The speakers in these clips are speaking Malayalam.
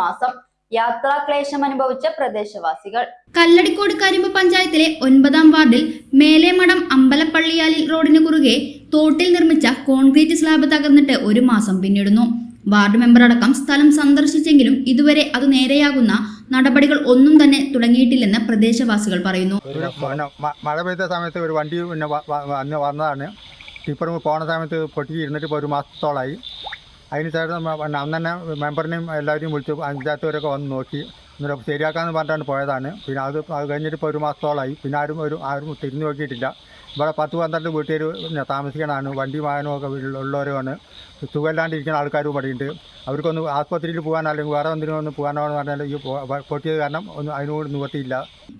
മാസം യാത്രാക്ലേശം അനുഭവിച്ച പ്രദേശവാസികൾ. കല്ലടിക്കോട് കരിമ്പ് പഞ്ചായത്തിലെ ഒൻപതാം വാർഡിൽ മേലേമഠം അമ്പലപ്പള്ളിയാലിൽ റോഡിന് കുറുകെ തോട്ടിൽ നിർമ്മിച്ച കോൺക്രീറ്റ് സ്ലാബ് തകർന്നിട്ട് ഒരു മാസം പിന്നിടുന്നു. വാർഡ് മെമ്പർ അടക്കം സ്ഥലം സന്ദർശിച്ചെങ്കിലും ഇതുവരെ അത് നേരെയാകുന്ന നടപടികൾ ഒന്നും തന്നെ തുടങ്ങിയിട്ടില്ലെന്ന് പ്രദേശവാസികൾ പറയുന്നു. ഒരു മഴ പെയ്ത സമയത്ത് ഒരു വണ്ടി പിന്നെ വന്നതാണ്. ടിപ്പർ പോണ സമയത്ത് പൊട്ടി ഇരുന്നിട്ട് ഇപ്പോൾ ഒരു മാസത്തോളമായി അതിന് ശേഷം അന്ന് തന്നെ മെമ്പറിനെയും എല്ലാവരെയും വിളിച്ചു പഞ്ചായത്തുകാരൊക്കെ വന്ന് നോക്കി. എന്നിട്ട് ശരിയാക്കാമെന്ന് പറഞ്ഞിട്ടാണ് പോയതാണ്. പിന്നെ അത് അത് കഴിഞ്ഞിട്ട് ഇപ്പോൾ ഒരു മാസത്തോളമായി പിന്നെ ആരും ഒരു ആരും തിരിഞ്ഞു നോക്കിയിട്ടില്ല. ഇവിടെ പത്ത് പന്ത്രണ്ട് വീട്ടുകാർ പിന്നെ താമസിക്കണതാണ് വണ്ടി വീട്ടിൽ ഉള്ളവരുമാണ് സുഖമില്ലാണ്ടിരിക്കുന്ന ആൾക്കാരും ഇവിടെയുണ്ട് അവർക്കൊന്ന് ആസ്പത്രിയിൽ പോകാൻ അല്ലെങ്കിൽ വേറെ എന്തിനും ഒന്ന് പോകാനോ എന്ന് പറഞ്ഞാൽ ഈ പൊട്ടിയത് കാരണം ഒന്നും അതിനോട് നിവർത്തിയില്ല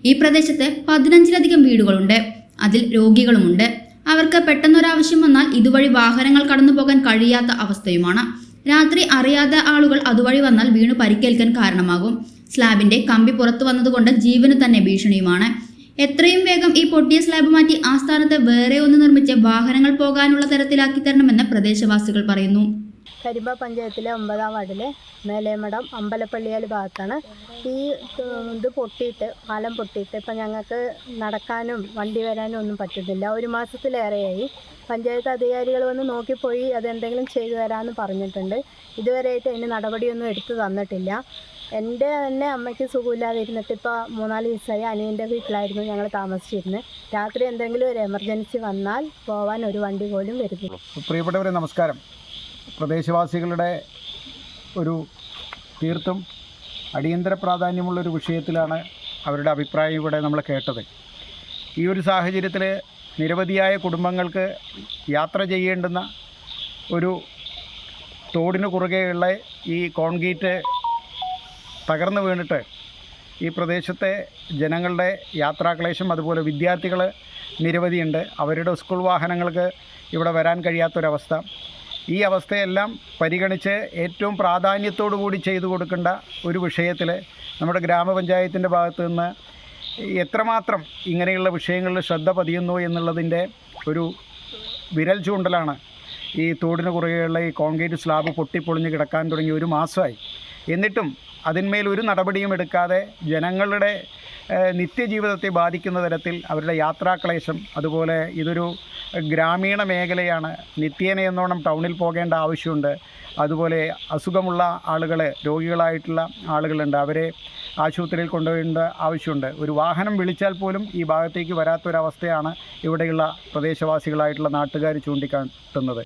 ഈ പ്രദേശത്ത് പതിനഞ്ചിലധികം വീടുകളുണ്ട്. അതിൽ രോഗികളുമുണ്ട്. അവർക്ക് പെട്ടെന്നൊരാവശ്യം വന്നാൽ ഇതുവഴി വാഹനങ്ങൾ കടന്നു പോകാൻ കഴിയാത്ത അവസ്ഥയുമാണ്. രാത്രി അറിയാതെ ആളുകൾ അതുവഴി വന്നാൽ വീണു പരിക്കേൽക്കാൻ കാരണമാകും. സ്ലാബിന്റെ കമ്പി പുറത്തു വന്നതുകൊണ്ട് ജീവന് തന്നെ ഭീഷണിയുമാണ്. എത്രയും വേഗം ഈ പൊട്ടിയ സ്ലാബ് മാറ്റി ആ സ്ഥാനത്ത് വേറെ ഒന്ന് നിർമ്മിച്ച് വാഹനങ്ങൾ പോകാനുള്ള തരത്തിലാക്കി തരണമെന്ന് പ്രദേശവാസികൾ പറയുന്നു. കരിമ്പ പഞ്ചായത്തിലെ ഒമ്പതാം വാർഡിലെ മേലേമഠം അമ്പലപ്പള്ളിയാൽ ഭാഗത്താണ്. ഈ ഇത് പൊട്ടിയിട്ട് പാലം പൊട്ടിയിട്ട് ഇപ്പം ഞങ്ങൾക്ക് നടക്കാനും വണ്ടി വരാനും ഒന്നും പറ്റുന്നില്ല. ഒരു മാസത്തിലേറെയായി. പഞ്ചായത്ത് അധികാരികൾ വന്ന് നോക്കിപ്പോയി അതെന്തെങ്കിലും ചെയ്തു തരാമെന്ന് പറഞ്ഞിട്ടുണ്ട്. ഇതുവരെയായിട്ട് അതിന് നടപടിയൊന്നും എടുത്തു തന്നിട്ടില്ല. എന്റെ തന്നെ അമ്മയ്ക്ക് സുഖമില്ലാതെ ഇരുന്നിട്ട് ഇപ്പോൾ മൂന്നാൽ ദിവസമായി അനിയന്റെ വീട്ടിലായിരുന്നു ഞങ്ങൾ താമസിച്ചിരുന്നത്. രാത്രി എന്തെങ്കിലും ഒരു എമർജൻസി വന്നാൽ പോവാൻ ഒരു വണ്ടി പോലും വരുന്നില്ല. പ്രിയപ്പെട്ടവരെ നമസ്കാരം. പ്രദേശവാസികളുടെ ഒരു തീർത്തും അടിയന്തര പ്രാധാന്യമുള്ളൊരു വിഷയത്തിലാണ് അവരുടെ അഭിപ്രായം ഇവിടെ നമ്മൾ കേട്ടത്. ഈ ഒരു സാഹചര്യത്തിൽ നിരവധിയായ കുടുംബങ്ങൾക്ക് യാത്ര ചെയ്യേണ്ടുന്ന ഒരു തോടിന് കുറുകെയുള്ള ഈ കോൺക്രീറ്റ് തകർന്നു വീണിട്ട് ഈ പ്രദേശത്തെ ജനങ്ങളുടെ യാത്രാക്ലേശം അതുപോലെ വിദ്യാർത്ഥികൾ നിരവധിയുണ്ട്. അവരുടെ സ്കൂൾ വാഹനങ്ങൾക്ക് ഇവിടെ വരാൻ കഴിയാത്തൊരവസ്ഥ. ഈ അവസ്ഥയെല്ലാം പരിഗണിച്ച് ഏറ്റവും പ്രാധാന്യത്തോടു കൂടി ചെയ്തു കൊടുക്കേണ്ട ഒരു വിഷയത്തിൽ നമ്മുടെ ഗ്രാമപഞ്ചായത്തിന്റെ ഭാഗത്തു നിന്ന് എത്രമാത്രം ഇങ്ങനെയുള്ള വിഷയങ്ങളിൽ ശ്രദ്ധ പതിയുന്നു എന്നുള്ളതിന്റെ ഒരു വിരൽ ചൂണ്ടലാണ് ഈ തോടിന് കുറുകെയുള്ള ഈ കോൺക്രീറ്റ് സ്ലാബ് പൊട്ടിപ്പൊളിഞ്ഞ് കിടക്കാൻ തുടങ്ങി ഒരു മാസമായി. എന്നിട്ടും അതിന്മേൽ ഒരു നടപടിയും എടുക്കാതെ ജനങ്ങളുടെ നിത്യജീവിതത്തെ ബാധിക്കുന്ന തരത്തിൽ അവരുടെ യാത്രാക്ലേശം അതുപോലെ ഇതൊരു ഗ്രാമീണ മേഖലയാണ്. നിത്യേന എന്നോണം ടൗണിൽ പോകേണ്ട ആവശ്യമുണ്ട്. അതുപോലെ അസുഖമുള്ള ആളുകൾ രോഗികളായിട്ടുള്ള ആളുകളുണ്ട്. അവരെ ആശുപത്രിയിൽ കൊണ്ടുപോകേണ്ട ആവശ്യമുണ്ട്. ഒരു വാഹനം വിളിച്ചാൽ പോലും ഈ ഭാഗത്തേക്ക് വരാത്തൊരവസ്ഥയാണ് ഇവിടെയുള്ള പ്രദേശവാസികളായിട്ടുള്ള നാട്ടുകാർ ചൂണ്ടിക്കാട്ടുന്നത്.